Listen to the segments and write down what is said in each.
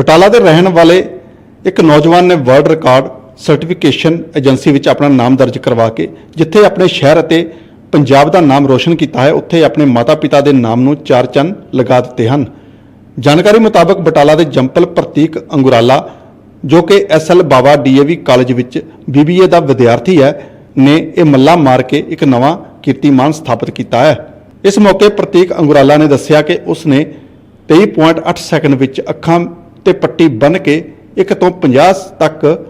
ਬਟਾਲਾ ਦੇ ਰਹਿਣ ਵਾਲੇ ਇੱਕ ਨੌਜਵਾਨ ਨੇ ਵਰਲਡ ਰਿਕਾਰਡ ਸਰਟੀਫਿਕੇਸ਼ਨ ਏਜੰਸੀ ਵਿੱਚ ਆਪਣਾ ਨਾਮ ਦਰਜ ਕਰਵਾ ਕੇ, ਜਿੱਥੇ ਆਪਣੇ ਸ਼ਹਿਰ ਅਤੇ ਪੰਜਾਬ ਦਾ ਨਾਮ ਰੋਸ਼ਨ ਕੀਤਾ ਹੈ, ਉੱਥੇ ਆਪਣੇ ਮਾਤਾ-ਪਿਤਾ ਦੇ ਨਾਮ ਨੂੰ ਚਾਰ ਚੰਨ ਲਗਾ ਦਿੱਤੇ ਹਨ। ਜਾਣਕਾਰੀ ਮੁਤਾਬਕ ਬਟਾਲਾ ਦੇ ਜੰਪਲ ਪ੍ਰਤੀਕ ਅੰਗੁਰਾਲਾ, ਜੋ ਕਿ ਐਸਐਲ ਬਾਵਾ ਡੀਏਵੀ ਕਾਲਜ ਵਿੱਚ ਬੀਬੀਏ ਦਾ ਵਿਦਿਆਰਥੀ ਹੈ, ਨੇ ਇਹ ਮੱਲਾ ਮਾਰ ਕੇ ਇੱਕ ਨਵਾਂ ਕੀਰਤੀਮਾਨ ਸਥਾਪਿਤ ਕੀਤਾ ਹੈ। ਇਸ ਮੌਕੇ ਪ੍ਰਤੀਕ ਅੰਗੁਰਾਲਾ ਨੇ ਦੱਸਿਆ ਕਿ ਉਸ ਨੇ 23.8 ਸੈਕਿੰਡ ਵਿੱਚ ਅੱਖਾਂ ਤੇ ਪੱਟੀ ਬੰਨ੍ਹ ਕੇ 1 ਤੋਂ 50 ਤੱਕ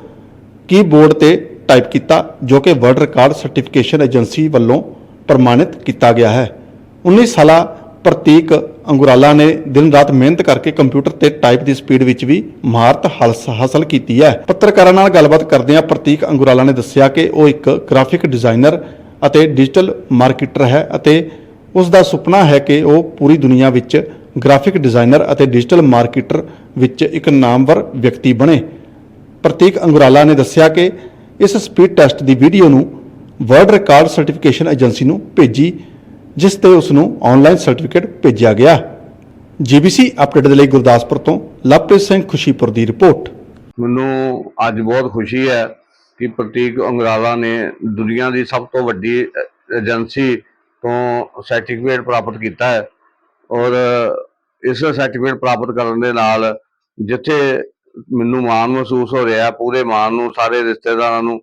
ਕੀਬੋਰਡ ਤੇ ਟਾਈਪ ਕੀਤਾ, ਜੋ ਕਿ ਵਰਲਡ ਰਿਕਾਰਡ ਸਰਟੀਫਿਕੇਸ਼ਨ ਏਜੰਸੀ ਵੱਲੋਂ ਪ੍ਰਮਾਣਿਤ ਕੀਤਾ ਗਿਆ ਹੈ। 19 ਸਾਲਾ ਪ੍ਰਤੀਕ ਅੰਗੁਰਾਲਾ ਨੇ ਦਿਨ ਰਾਤ ਮਿਹਨਤ ਕਰਕੇ ਕੰਪਿਊਟਰ ਤੇ ਟਾਈਪ ਦੀ ਸਪੀਡ ਵਿੱਚ ਵੀ ਮਹਾਰਤ ਹਾਸ- ਹਾਸਲ ਕੀਤੀ ਹੈ। ਪੱਤਰਕਾਰਾਂ ਨਾਲ ਗੱਲਬਾਤ ਕਰਦਿਆਂ ਪ੍ਰਤੀਕ ਅੰਗੁਰਾਲਾ ਨੇ ਦੱਸਿਆ ਕਿ ਉਹ ਇੱਕ ਗ੍ਰਾਫਿਕ ਡਿਜ਼ਾਈਨਰ ਅਤੇ ਡਿਜੀਟਲ ਮਾਰਕੀਟਰ ਹੈ ਅਤੇ ਉਸ ਦਾ ਸੁਪਨਾ ਹੈ ਕਿ ਉਹ ਪੂਰੀ ਦੁਨੀਆ ਵਿੱਚ ਗ੍ਰਾਫਿਕ ਡਿਜ਼ਾਈਨਰ ਅਤੇ ਡਿਜੀਟਲ ਮਾਰਕੀਟਰ ਵਿੱਚ ਇੱਕ ਨਾਮਵਰ ਵਿਅਕਤੀ ਬਣੇ। ਪ੍ਰਤੀਕ ਅੰਗੁਰਾਲਾ ਨੇ ਦੱਸਿਆ ਕਿ ਇਸ ਸਪੀਡ ਟੈਸਟ ਦੀ ਵੀਡੀਓ ਨੂੰ ਵਰਲਡ ਰਿਕਾਰਡ ਸਰਟੀਫਿਕੇਸ਼ਨ ਏਜੰਸੀ ਨੂੰ ਭੇਜੀ, ਜਿਸ ਤੇ ਉਸ ਨੂੰ ਆਨਲਾਈਨ ਸਰਟੀਫਿਕੇਟ ਭੇਜਿਆ ਗਿਆ। ਜੀਬੀਸੀ ਅਪਡੇਟ ਦੇ ਲਈ ਗੁਰਦਾਸਪੁਰ ਤੋਂ ਲਵਪ੍ਰੀਤ ਸਿੰਘ ਖੁਸ਼ੀਪੁਰ ਦੀ ਰਿਪੋਰਟ। ਮੈਨੂੰ ਅੱਜ ਬਹੁਤ ਖੁਸ਼ੀ ਹੈ ਕਿ ਪ੍ਰਤੀਕ ਅੰਗਰਾਲਾ ਨੇ ਦੁਨੀਆ ਦੀ ਸਭ ਤੋਂ ਵੱਡੀ ਏਜੰਸੀ ਤੋਂ ਸਰਟੀਫਿਕੇਟ ਪ੍ਰਾਪਤ ਕੀਤਾ ਹੈ। ਔਰ ਇਸ ਸਰਟੀਫਿਕੇਟ ਪ੍ਰਾਪਤ ਕਰਨ ਦੇ ਨਾਲ ਜਿੱਥੇ ਮੈਨੂੰ ਮਾਣ ਮਹਿਸੂਸ ਹੋ ਰਿਹਾ ਪੂਰੇ ਮਾਣ ਨੂੰ ਸਾਰੇ ਰਿਸ਼ਤੇਦਾਰਾਂ ਨੂੰ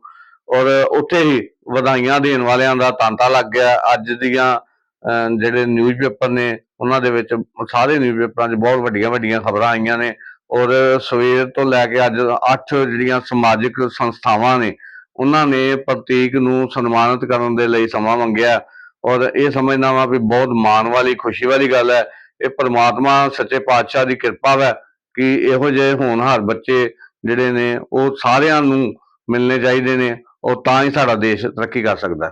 ਔਰ ਉੱਥੇ ਹੀ ਵਧਾਈਆਂ ਦੇਣ ਵਾਲਿਆਂ ਦਾ ਤਾਂਤਾ ਲੱਗ ਗਿਆ। ਅੱਜ ਦੀਆਂ ਅਹ, ਜਿਹੜੇ ਨਿਊਜ਼ਪੇਪਰ ਨੇ ਉਹਨਾਂ ਦੇ ਵਿੱਚ ਸਾਰੇ ਨਿਊਜ਼ਪੇਪਰਾਂ 'ਚ ਬਹੁਤ ਵੱਡੀਆਂ ਵੱਡੀਆਂ ਖਬਰਾਂ ਆਈਆਂ ਨੇ। ਔਰ ਸਵੇਰ ਤੋਂ ਲੈ ਕੇ ਅੱਜ 8 ਜਿਹੜੀਆਂ ਸਮਾਜਿਕ ਸੰਸਥਾਵਾਂ ਨੇ ਉਹਨਾਂ ਨੇ ਪ੍ਰਤੀਕ ਨੂੰ ਸਨਮਾਨਿਤ ਕਰਨ ਦੇ ਲਈ ਸਮਾਂ ਮੰਗਿਆ। ਔਰ ਇਹ ਸਮਝਦਾ ਵਾਂ ਵੀ ਬਹੁਤ ਮਾਣ ਵਾਲੀ, ਖੁਸ਼ੀ ਵਾਲੀ ਗੱਲ ਹੈ। ਇਹ ਪ੍ਰਮਾਤਮਾ ਸੱਚੇ ਪਾਤਸ਼ਾਹ ਦੀ ਕਿਰਪਾ ਹੈ ਕਿ ਇਹੋ ਜਿਹੇ ਹੋਣਹਾਰ ਬੱਚੇ ਜਿਹੜੇ ਨੇ, ਉਹ ਸਾਰਿਆਂ ਨੂੰ ਮਿਲਣੇ ਚਾਹੀਦੇ ਨੇ ਔਰ ਤਾਂ ਹੀ ਸਾਡਾ ਦੇਸ਼ ਤਰੱਕੀ ਕਰ ਸਕਦਾ।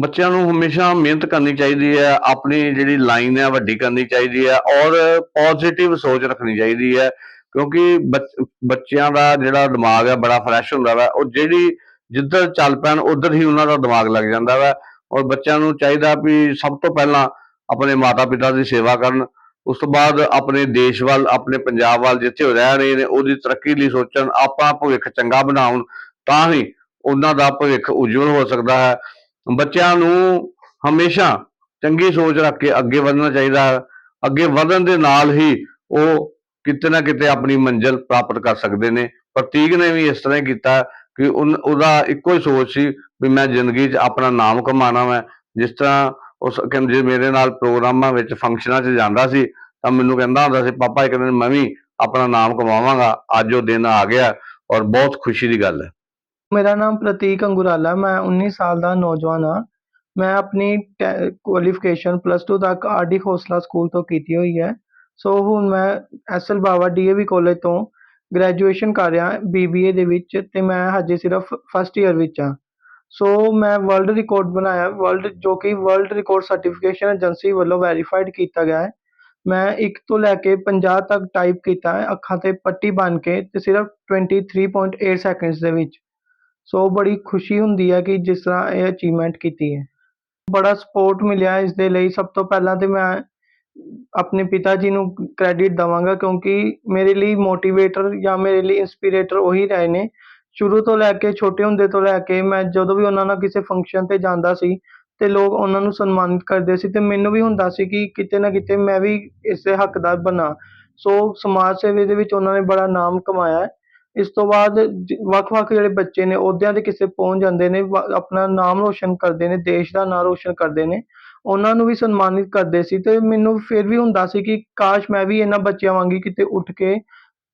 ਬੱਚਿਆਂ ਨੂੰ ਹਮੇਸ਼ਾ ਮਿਹਨਤ ਕਰਨੀ ਚਾਹੀਦੀ ਹੈ, ਆਪਣੀ ਜਿਹੜੀ ਲਾਈਨ ਹੈ ਵੱਡੀ ਕਰਨੀ ਚਾਹੀਦੀ ਹੈ ਔਰ ਪੋਜ਼ਿਟਿਵ ਸੋਚ ਰੱਖਣੀ ਚਾਹੀਦੀ ਹੈ। ਕਿਉਂਕਿ ਬੱਚ- ਬੱਚਿਆਂ ਦਾ ਜਿਹੜਾ ਦਿਮਾਗ ਹੈ ਬੜਾ ਫਰੈਸ਼ ਹੁੰਦਾ ਵਾ, ਉਹ ਜਿਹੜੀ ਜਿੱਧਰ ਚੱਲ ਪੈਣ, ਉਧਰ ਹੀ ਉਹਨਾਂ ਦਾ ਦਿਮਾਗ ਲੱਗ ਜਾਂਦਾ ਵਾ। ਔਰ ਬੱਚਿਆਂ ਨੂੰ ਚਾਹੀਦਾ ਵੀ ਸਭ ਤੋਂ ਪਹਿਲਾਂ ਆਪਣੇ ਮਾਤਾ-ਪਿਤਾ ਦੀ ਸੇਵਾ ਕਰਨ, ਉਸ ਤੋਂ ਬਾਅਦ ਆਪਣੇ ਦੇਸ਼ ਵੱਲ, ਆਪਣੇ ਪੰਜਾਬ ਵੱਲ ਜਿੱਥੇ ਉਹ ਰਹਿ ਰਹੇ ਨੇ, ਉਹਦੀ ਤਰੱਕੀ ਲਈ ਸੋਚਣ, ਆਪਣਾ ਭਵਿੱਖ ਚੰਗਾ ਬਣਾਉਣ, ਤਾਂ ਹੀ ਉਹਨਾਂ ਦਾ ਭਵਿੱਖ ਉਜਵਲ ਹੋ ਸਕਦਾ ਹੈ। ਬੱਚਿਆਂ ਨੂੰ ਹਮੇਸ਼ਾ ਚੰਗੀ ਸੋਚ ਰੱਖ ਕੇ ਅੱਗੇ ਵਧਣਾ ਚਾਹੀਦਾ ਹੈ। ਅੱਗੇ ਵਧਣ ਦੇ ਨਾਲ ਹੀ ਉਹ ਕਿਤੇ ਨਾ ਕਿਤੇ ਆਪਣੀ ਮੰਜ਼ਿਲ ਪ੍ਰਾਪਤ ਕਰ ਸਕਦੇ ਨੇ। ਪ੍ਰਤੀਕ ਨੇ ਵੀ ਇਸ ਤਰ੍ਹਾਂ ਹੀ ਕੀਤਾ ਕਿ ਉਹਦਾ ਇੱਕੋ ਹੀ ਸੋਚ ਸੀ ਵੀ ਮੈਂ ਜ਼ਿੰਦਗੀ 'ਚ ਆਪਣਾ ਨਾਮ ਕਮਾਉਣਾ ਮੈਂ ਜਿਸ ਤਰ੍ਹਾਂ ਉਸ ਜੇ ਮੇਰੇ ਨਾਲ ਪ੍ਰੋਗਰਾਮਾਂ ਵਿੱਚ ਫੰਕਸ਼ਨਾਂ 'ਚ ਜਾਂਦਾ ਸੀ, ਤਾਂ ਮੈਨੂੰ ਕਹਿੰਦਾ ਹੁੰਦਾ ਸੀ, ਪਾਪਾ, ਇੱਕ ਦਿਨ ਮੈਂ ਵੀ ਆਪਣਾ ਨਾਮ ਕਮਾਵਾਂਗਾ। ਅੱਜ ਉਹ ਦਿਨ ਆ ਗਿਆ ਔਰ ਬਹੁਤ ਖੁਸ਼ੀ ਦੀ ਗੱਲ ਹੈ। ਮੇਰਾ ਨਾਮ ਪ੍ਰਤੀਕ ਅੰਗੁਰਾਲਾ, ਮੈਂ 19 ਸਾਲ ਦਾ ਨੌਜਵਾਨ ਹਾਂ। ਮੈਂ ਆਪਣੀ ਕੁਆਲੀਫਿਕੇਸ਼ਨ ਪਲੱਸ 2 ਤੱਕ ਆਰਡੀ ਖੋਸਲਾ ਸਕੂਲ ਤੋਂ ਕੀਤੀ ਹੋਈ ਹੈ। ਸੋ ਹੁਣ ਮੈਂ ਐਸਐਲ ਬਾਵਾ ਡੀਏਵੀ ਕਾਲਜ ਤੋਂ ਗ੍ਰੈਜੂਏਸ਼ਨ ਕਰ ਰਿਹਾ ਬੀਬੀਏ ਦੇ ਵਿੱਚ ਅਤੇ ਮੈਂ ਹਜੇ ਸਿਰਫ ਫਸਟ ਈਅਰ ਵਿੱਚ ਹਾਂ। ਸੋ ਮੈਂ ਵਰਲਡ ਰਿਕਾਰਡ ਬਣਾਇਆ ਵਰਲਡ ਜੋ ਕਿ ਵਰਲਡ ਰਿਕਾਰਡ ਸਰਟੀਫਿਕੇਸ਼ਨ ਏਜੰਸੀ ਵੱਲੋਂ ਵੈਰੀਫਾਈਡ ਕੀਤਾ ਗਿਆ ਹੈ। ਮੈਂ ਇੱਕ ਤੋਂ ਲੈ ਕੇ 50 ਤੱਕ ਟਾਈਪ ਕੀਤਾ ਹੈ, ਅੱਖਾਂ ਤੇ ਪੱਟੀ ਬੰਨ੍ਹ ਕੇ ਅਤੇ ਸਿਰਫ 23.8 ਸੈਕਿੰਡਸ ਦੇ ਵਿੱਚ। ਸੋ ਬੜੀ ਖੁਸ਼ੀ ਹੁੰਦੀ ਹੈ ਕਿ ਜਿਸ ਤਰ੍ਹਾਂ ਇਹ ਅਚੀਵਮੈਂਟ ਕੀਤੀ ਹੈ। ਬੜਾ ਸਪੋਰਟ ਮਿਲਿਆ ਇਸ ਦੇ ਲਈ। ਸਭ ਤੋਂ ਪਹਿਲਾਂ ਤਾਂ ਮੈਂ ਆਪਣੇ ਪਿਤਾ ਜੀ ਨੂੰ ਕ੍ਰੈਡਿਟ ਦੇਵਾਂਗਾ ਕਿਉਂਕਿ ਮੇਰੇ ਲਈ ਮੋਟੀਵੇਟਰ ਜਾਂ ਮੇਰੇ ਲਈ ਇਨਸਪੀਰੇਟਰ ਉਹੀ ਰਹੇ ਨੇ। ਸ਼ੁਰੂ ਤੋਂ ਲੈ ਕੇ ਛੋਟੇ ਹੁੰਦੇ ਤੋਂ ਲੈ ਕੇ ਮੈਂ ਜਦੋਂ ਵੀ ਉਹਨਾਂ ਨਾਲ ਕਿਸੇ ਫੰਕਸ਼ਨ ਤੇ ਜਾਂਦਾ ਸੀ ਤੇ ਲੋਕ ਉਹਨਾਂ ਨੂੰ ਸਨਮਾਨਿਤ ਕਰਦੇ ਸੀ ਤੇ ਮੈਨੂੰ ਵੀ ਹੁੰਦਾ ਸੀ ਕਿ ਕਿਤੇ ਨਾ ਕਿਤੇ ਮੈਂ ਵੀ ਇਸ ਦੇ ਹੱਕਦਾਰ ਬਣਾ। ਸੋ ਸਮਾਜ ਸੇਵਾ ਦੇ ਵਿੱਚ ਉਹਨਾਂ ਨੇ ਬੜਾ ਨਾਮ ਕਮਾਇਆ। ਇਸ ਤੋਂ ਬਾਅਦ ਵੱਖ-ਵੱਖ ਜਿਹੜੇ ਬੱਚੇ ਨੇ, ਅਹੁਦਿਆਂ ਤੇ ਕਿਸੇ ਪਹੁੰਚ ਜਾਂਦੇ ਨੇ, ਵ- ਆਪਣਾ ਨਾਮ ਰੋਸ਼ਨ ਕਰਦੇ ਨੇ, ਦੇਸ਼ ਦਾ ਨਾਂ ਰੋਸ਼ਨ ਕਰਦੇ ਨੇ। ਉਹਨਾਂ ਨੂੰ ਵੀ ਸਨਮਾਨਿਤ ਕਰਦੇ ਸੀ ਤੇ ਮੈਨੂੰ ਫਿਰ ਵੀ ਹੁੰਦਾ ਸੀ ਕਿ ਕਾਸ਼ ਮੈਂ ਵੀ ਇਹਨਾਂ ਬੱਚਿਆਂ ਵਾਂਗੀ ਕਿਤੇ ਉੱਠ ਕੇ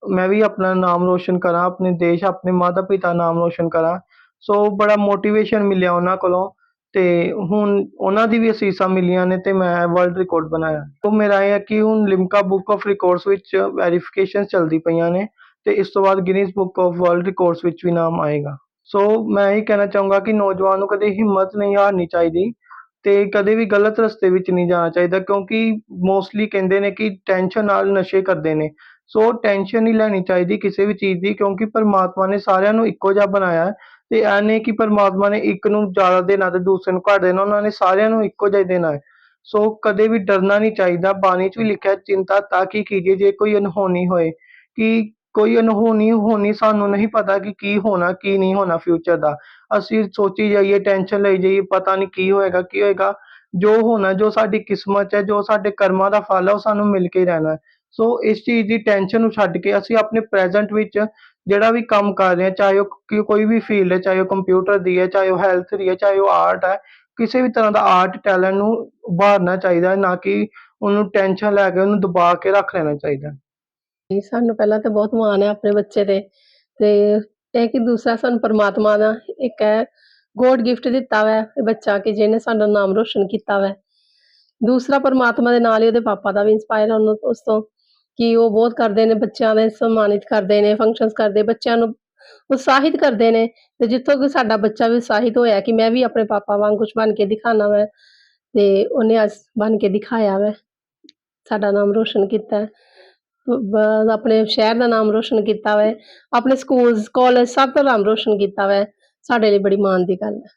ਮੈਂ ਵੀ ਆਪਣਾ ਨਾਮ ਰੋਸ਼ਨ ਕਰਾਂ, ਆਪਣੇ ਦੇਸ਼, ਆਪਣੇ ਮਾਤਾ ਪਿਤਾ ਨਾਮ ਰੋਸ਼ਨ ਕਰਾਂ। ਸੋ ਬੜਾ ਮੋਟੀਵੇਸ਼ਨ ਮਿਲਿਆ ਉਹਨਾਂ ਕੋਲੋਂ ਤੇ ਹੁਣ ਉਹਨਾਂ ਦੀ ਵੀ ਅਸੀਸਾਂ ਮਿਲੀਆਂ ਨੇ ਤੇ ਮੈਂ ਵਰਲਡ ਰਿਕਾਰਡ ਬਣਾਇਆ। ਉਹ ਮੇਰਾ ਇਹ ਹੈ ਕਿ ਹੁਣ ਲਿਮਕਾ ਬੁੱਕ ਆਫ ਰਿਕਾਰਡਸ ਵਿੱਚ ਵੈਰੀਫਿਕੇਸ਼ਨ ਚੱਲਦੀ ਪਈਆਂ ਨੇ ਤੇ ਇਸ ਤੋਂ ਬਾਅਦ Guinness book of world records ਵਿੱਚ ਵੀ ਨਾਮ ਆਏਗਾ। ਸੋ ਮੈਂ ਇਹ ਕਹਿਣਾ ਚਾਹੂੰਗਾ ਕਿ ਨੌਜਵਾਨ ਨੂੰ ਕਦੇ ਹਿੰਮਤ ਨਹੀਂ ਹਾਰਨੀ ਚਾਹੀਦੀ ਤੇ ਕਦੇ ਵੀ ਗਲਤ ਰਸਤੇ ਵਿੱਚ ਨਹੀਂ ਜਾਣਾ ਚਾਹੀਦਾ, ਕਿਉਂਕਿ ਮੋਸਟਲੀ ਕਹਿੰਦੇ ਨੇ ਕਿ ਟੈਨਸ਼ਨ ਨਾਲ ਨਸ਼ੇ ਕਰਦੇ ਨੇ। ਸੋ ਟੈਨਸ਼ਨ ਨਹੀਂ ਲੈਣੀ ਚਾਹੀਦੀ ਕਿਸੇ ਵੀ ਚੀਜ਼ ਦੀ, ਕਿਉਂਕਿ ਪਰਮਾਤਮਾ ਨੇ ਸਾਰਿਆਂ ਨੂੰ ਇੱਕੋ ਜਿਹਾ ਬਣਾਇਆ ਹੈ। ਤੇ ਇਹ ਨਹੀਂ ਕਿ ਪਰਮਾਤਮਾ ਨੇ ਇੱਕ ਨੂੰ ਜ਼ਿਆਦਾ ਦੇਣਾ ਤੇ ਦੂਸਰੇ ਨੂੰ ਘੱਟ ਦੇਣਾ, ਉਹਨਾਂ ਨੇ ਸਾਰਿਆਂ ਨੂੰ ਇੱਕੋ ਜਿਹਾ ਹੀ ਦੇਣਾ ਹੈ। ਸੋ ਕਦੇ ਵੀ ਡਰਨਾ ਨਹੀਂ ਚਾਹੀਦਾ। ਬਾਣੀ 'ਚ ਵੀ ਲਿਖਿਆ ਚਿੰਤਾ ਤਾਂ ਕੀ ਕੀਜੀਏ, ਜੇ ਕੋਈ ਅਨਹੋਣੀ ਹੋਏ, ਕਿ ਕੋਈ ਅਣਹੋਣੀ ਹੋਣੀ ਸਾਨੂੰ ਨਹੀਂ ਪਤਾ ਕਿ ਕੀ ਹੋਣਾ, ਕੀ ਨਹੀਂ ਹੋਣਾ ਫਿਊਚਰ ਦਾ। ਅਸੀਂ ਸੋਚੀ ਜਾਈਏ ਟੈਨਸ਼ਨ ਲਈ ਜਾਈਏ, ਪਤਾ ਨਹੀਂ ਕੀ ਹੋਏਗਾ ਕੀ ਹੋਏਗਾ। ਜੋ ਹੋਣਾ, ਜੋ ਸਾਡੀ ਕਿਸਮਤ ਹੈ, ਜੋ ਸਾਡੇ ਕਰਮਾਂ ਦਾ ਫਲ ਹੈ, ਉਹ ਸਾਨੂੰ ਮਿਲ ਕੇ ਰਹਿਣਾ ਸੋ ਇਸ ਚੀਜ਼ ਦੀ ਟੈਨਸ਼ਨ ਨੂੰ ਛੱਡ ਕੇ ਅਸੀਂ ਆਪਣੇ ਪ੍ਰੈਜ਼ੈਂਟ ਵਿੱਚ ਜਿਹੜਾ ਵੀ ਕੰਮ ਕਰ ਰਹੇ ਹਾਂ, ਚਾਹੇ ਉਹ ਕੋਈ ਵੀ ਫੀਲਡ ਹੈ, ਚਾਹੇ ਉਹ ਕੰਪਿਊਟਰ ਦੀ ਹੈ, ਚਾਹੇ ਉਹ ਹੈਲਥ ਦੀ ਹੈ, ਚਾਹੇ ਉਹ ਆਰਟ ਹੈ, ਕਿਸੇ ਵੀ ਤਰ੍ਹਾਂ ਦਾ ਆਰਟ ਟੈਲੈਂਟ ਨੂੰ ਉਭਾਰਨਾ ਚਾਹੀਦਾ ਹੈ, ਨਾ ਕਿ ਉਹਨੂੰ ਟੈਨਸ਼ਨ ਲੈ ਕੇ ਉਹਨੂੰ ਦਬਾ ਕੇ ਰੱਖ ਲੈਣਾ ਚਾਹੀਦਾ ਜੀ, ਸਾਨੂੰ ਪਹਿਲਾਂ ਤਾਂ ਬਹੁਤ ਮਾਣ ਹੈ ਆਪਣੇ ਬੱਚੇ ਤੇ ਤੇ ਇਹ ਕਿ ਦੂਸਰਾ ਸਾਨੂੰ ਪਰਮਾਤਮਾ ਦਾ ਇੱਕ ਹੈ, ਗੋਡ ਗਿਫਟ ਦਿੱਤਾ ਵੈ ਇਹ ਬੱਚਾ ਕਿ ਜਿਹਨੇ ਸਾਡਾ ਨਾਮ ਰੋਸ਼ਨ ਕੀਤਾ ਵੈ ਦੂਸਰਾ ਪਰਮਾਤਮਾ ਦੇ ਨਾਲ ਹੀ ਉਹਦੇ ਪਾਪਾ ਦਾ ਵੀ ਇੰਸਪਾਇਰ ਹਾਂ ਉਸ ਤੋਂ ਕਿ ਉਹ ਬਹੁਤ ਕਰਦੇ ਨੇ, ਬੱਚਿਆਂ ਦੇ ਸਨਮਾਨਿਤ ਕਰਦੇ ਨੇ ਫੰਕਸ਼ਨਸ ਕਰਦੇ, ਬੱਚਿਆਂ ਨੂੰ ਉਤਸ਼ਾਹਿਤ ਕਰਦੇ ਨੇ ਤੇ ਜਿੱਥੋਂ ਕਿ ਸਾਡਾ ਬੱਚਾ ਵੀ ਉਤਸ਼ਾਹਿਤ ਹੋਇਆ ਕਿ ਮੈਂ ਵੀ ਆਪਣੇ ਪਾਪਾ ਵਾਂਗ ਕੁਝ ਬਣ ਕੇ ਦਿਖਾਣਾ ਵੈ ਤੇ ਉਹਨੇ ਅੱਜ ਬਣ ਕੇ ਦਿਖਾਇਆ ਵੈ, ਸਾਡਾ ਨਾਮ ਰੋਸ਼ਨ ਕੀਤਾ ਹੈ। ਆਪਣੇ ਸ਼ਹਿਰ ਦਾ ਨਾਮ ਰੋਸ਼ਨ ਕੀਤਾ ਵੈ ਆਪਣੇ ਸਕੂਲਸ ਕਾਲਜ ਸਭ ਦਾ ਨਾਮ ਰੋਸ਼ਨ ਕੀਤਾ ਵੈ ਸਾਡੇ ਲਈ ਬੜੀ ਮਾਣ ਦੀ ਗੱਲ ਹੈ।